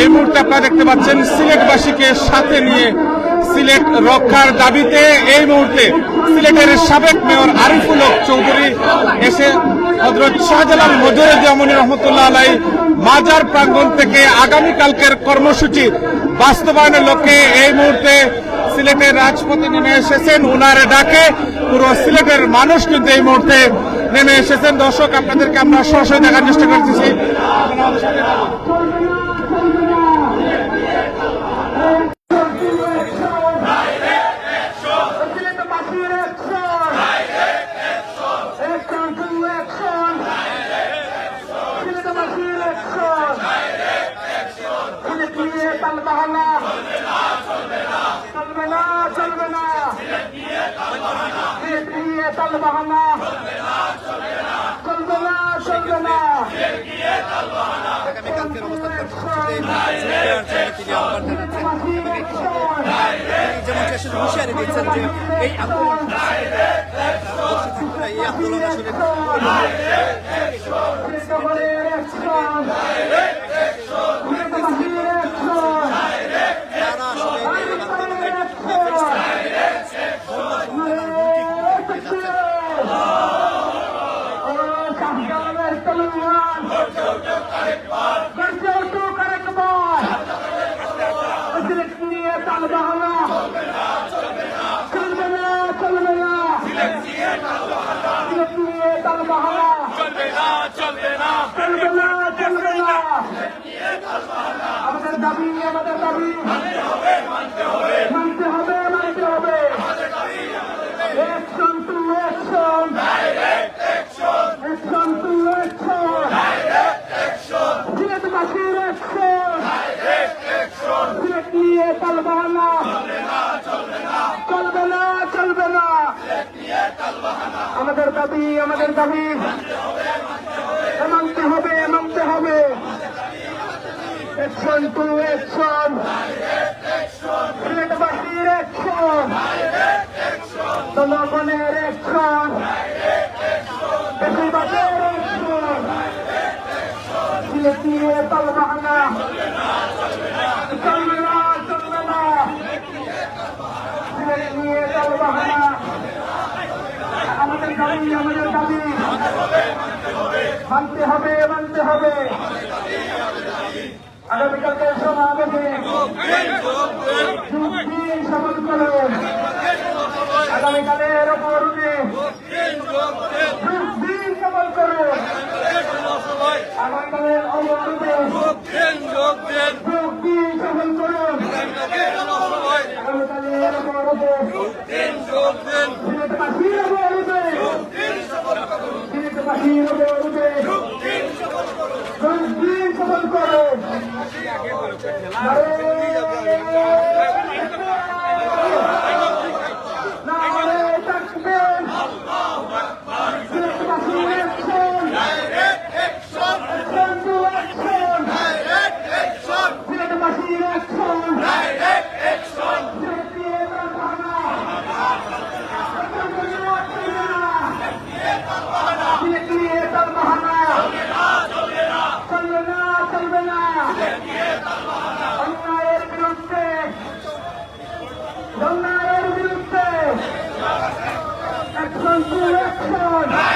এই মুহূর্তে আপনারা দেখতে পাচ্ছেন সিলেটবাসীকে সাথে নিয়ে সিলেট রক্ষার দাবিতে এই মুহূর্তে সিলেটের সাবেক মেয়র আরিফুল হক চৌধুরী এসে হজরত শাহজালাল মজুরুজ্জামান রহমতুল্লাহ আলাই মাজার প্রাঙ্গণ থেকে আগামীকালকের কর্মসূচি বাস্তবায়নের লক্ষ্যে এই মুহূর্তে সিলেটের রাজপথে নেমে এসেছেন। উনার ডাকে পুরো সিলেটের মানুষ কিন্তু এই মুহূর্তে নেমে এসেছেন। দর্শক, আপনাদেরকে আমরা সরাসরি দেখার চেষ্টা করতেছি। বাহানা চলবে না। চলবে না যেমন আসলে হুঁশিয়ারি দিচ্ছেন যে এই আন্দোলন এই আন্দোলন আসলে আমাদের দাবি আমাদের দাবি। মানতে হবে মানতে হবে মানতে হবে Action to action. Action to action. সিলেটবাসীর action. Sylhet নিয়ে তালবাহানা চলবে না চলবে না আমাদের দাবি আমাদের দাবি। মানতে হবে মানতে হবে। অ্যাকশন টু অ্যাকশন সিলেটবাসীর অ্যাকশন জনগণের অ্যাকশন বেশিরভাগের অ্যাকশন সিলেট নিয়ে তালবাহানা চলবে না চলবে না সিলেট নিয়ে তালবাহানা আমাদের দাবি আমাদের দাবি মানতে হবে মানতে হবে। আগামীকালকে সমাবেশে যুক্তি করুন। আগামীকালের অপরূপে যুক্তি করুন। আগামীকালের অপরূপে যুক্তি করুন। আগামীকালের অপরূপে সিলেটবাসীর অপরূপে সিলেটবাসীর অপরূপে যুক্তি সফল করুন আরে come Pakistan!